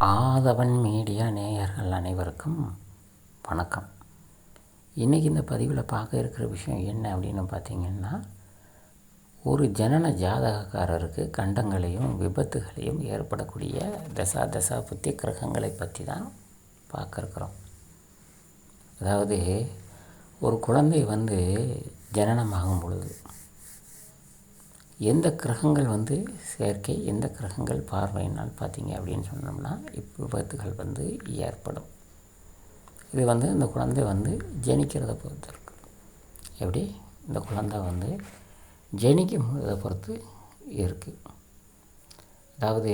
ஆதவன் media நேயர்கள் அனைவருக்கும் வணக்கம். இன்றைக்கி இந்த பதிவில் பார்க்க இருக்கிற விஷயம் என்ன அப்படின்னு பார்த்தீங்கன்னா ஒரு ஜனன ஜாதகக்காரருக்கு கண்டங்களையும் விபத்துகளையும் ஏற்படக்கூடிய தசா தசா புத்தி கிரகங்களை பற்றி தான் பார்க்குறோம் அதாவது ஒரு குழந்தை வந்து ஜனனமாகும் பொழுது எந்த கிரகங்கள் வந்து செயற்கை எந்த கிரகங்கள் பார்வையினால் பார்த்தீங்க அப்படின்னு சொன்னோம்னா இப்போ விபத்துகள் வந்து ஏற்படும். இது வந்து இந்த குழந்தை வந்து ஜனிக்கிறத பொறுத்து இருக்குது எப்படி? இந்த குழந்தை வந்து ஜனிக்கும் இதை பொறுத்து இருக்குது அதாவது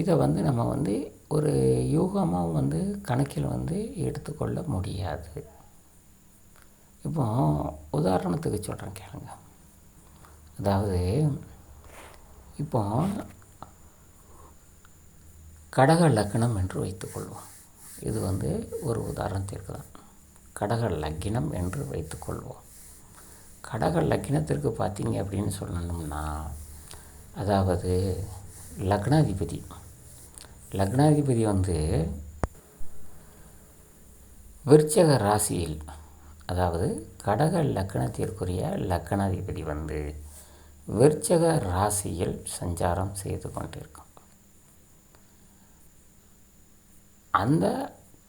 இதை வந்து நம்ம வந்து ஒரு யூகமாக வந்து கணக்கில் வந்து எடுத்துக்கொள்ள முடியாது. இப்போ உதாரணத்துக்கு சொல்கிறேன் கேளுங்க. அதாவது இப்போ கடக லக்னம் என்று வைத்துக்கொள்வோம் இது வந்து ஒரு உதாரணத்திற்கு தான். கடக லக்கினம் என்று வைத்துக்கொள்வோம் கடக லக்கினத்திற்கு பார்த்தீங்க அப்படின்னு சொல்லணும்னா அதாவது லக்னாதிபதி. லக்னாதிபதி வந்து விருச்சக ராசியில் அதாவது கடக லக்கணத்திற்குரிய லக்கணாதிபதி வந்து விருச்சக ராசியில் சஞ்சாரம் செய்து கொண்டிருக்கும். அந்த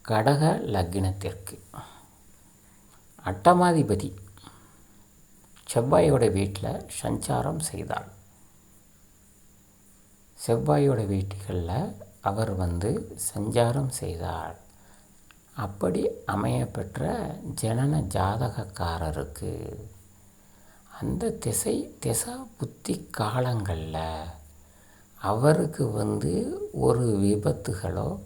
கடக லக்னத்திற்கு அட்டமாதிபதி செவ்வாயோட வீட்டில் சஞ்சாரம் செய்தார் செவ்வாயோட வீட்டுகளில் அவர் வந்து சஞ்சாரம் செய்தார் அப்படி அமையப்பெற்ற ஜனன ஜாதகக்காரருக்கு அந்த திசை திசா புத்தி காலங்களில் அவருக்கு வந்து ஒரு விபத்துகளோ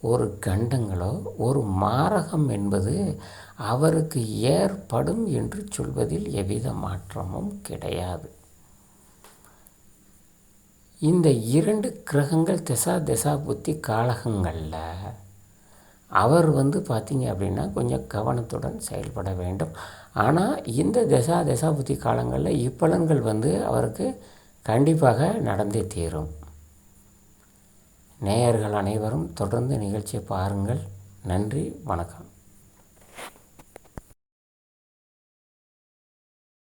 ஒரு கண்டங்களோ ஒரு மாரகம் என்பது அவருக்கு ஏற்படும் என்று சொல்வதில் எவ்வித மாற்றமும் கிடையாது. இந்த இரண்டு கிரகங்கள் திசா திசா புத்தி காலகங்களில் அவர் வந்து பார்த்திங்க அப்படின்னா கொஞ்சம் கவனத்துடன் செயல்பட வேண்டும். ஆனால் இந்த தசா தசாபுத்தி காலங்களில் இப்பலன்கள் வந்து அவருக்கு கண்டிப்பாக நடந்தே தீரும். நேயர்கள் அனைவரும் தொடர்ந்து நிகழ்ச்சியை பாருங்கள். நன்றி வணக்கம்.